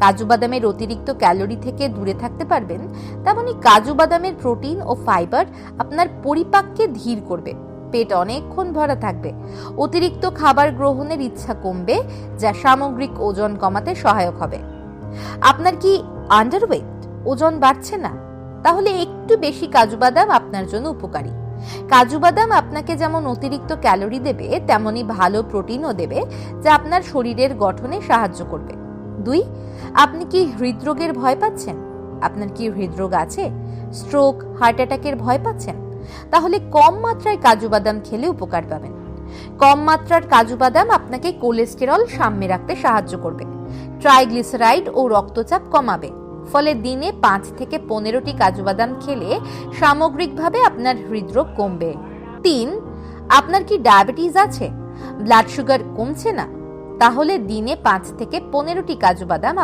কাজু বাদামের অতিরিক্ত ক্যালোরি থেকে দূরে থাকতে পারবেন, তেমনি কাজু বাদামের প্রোটিন ও ফাইবার আপনার পরিপাককে ধীর করবে, পেট অনেকক্ষণ ভরা থাকবে। অতিরিক্ত খাবার গ্রহণের ইচ্ছা কমবে, যা সামগ্রিক ওজন কমাতে সহায়ক হবে। আপনার কি আন্ডারওয়েট ওজন বাড়ছে না? তাহলে একটু বেশি কাজু বাদাম আপনার জন্য উপকারী। কাজু বাদাম আপনাকে যেমন অতিরিক্ত ক্যালোরি দেবে, তেমনি ভালো প্রোটিনও দেবে, যা আপনার শরীরের গঠনে সাহায্য করবে। দুই, আপনি কি হৃদরোগের ভয় পাচ্ছেন? আপনার কি হৃদরোগ আছে? স্ট্রোক হার্ট অ্যাটাকের ভয় পাচ্ছেন? তাহলে কম মাত্রায় কাজু বাদাম খেলে উপকার পাবেন। কম মাত্রার কাজু বাদাম আপনাকে কোলেস্টেরল সাম্যে রাখতে সাহায্য করবে। ট্রাইগ্লিসারাইড ও রক্তচাপ কমাবে। ফলে দিনে পাঁচ থেকে পনেরোটি কাজু বাদাম খেলে সামগ্রিকভাবে আপনার হৃদরোগ কমবে। তিন, আপনার কি ডায়াবেটিস আছে? ব্লাড সুগার কমছে না? তাহলে দিনে পাঁচ থেকে পনেরোটি কাজু বাদাম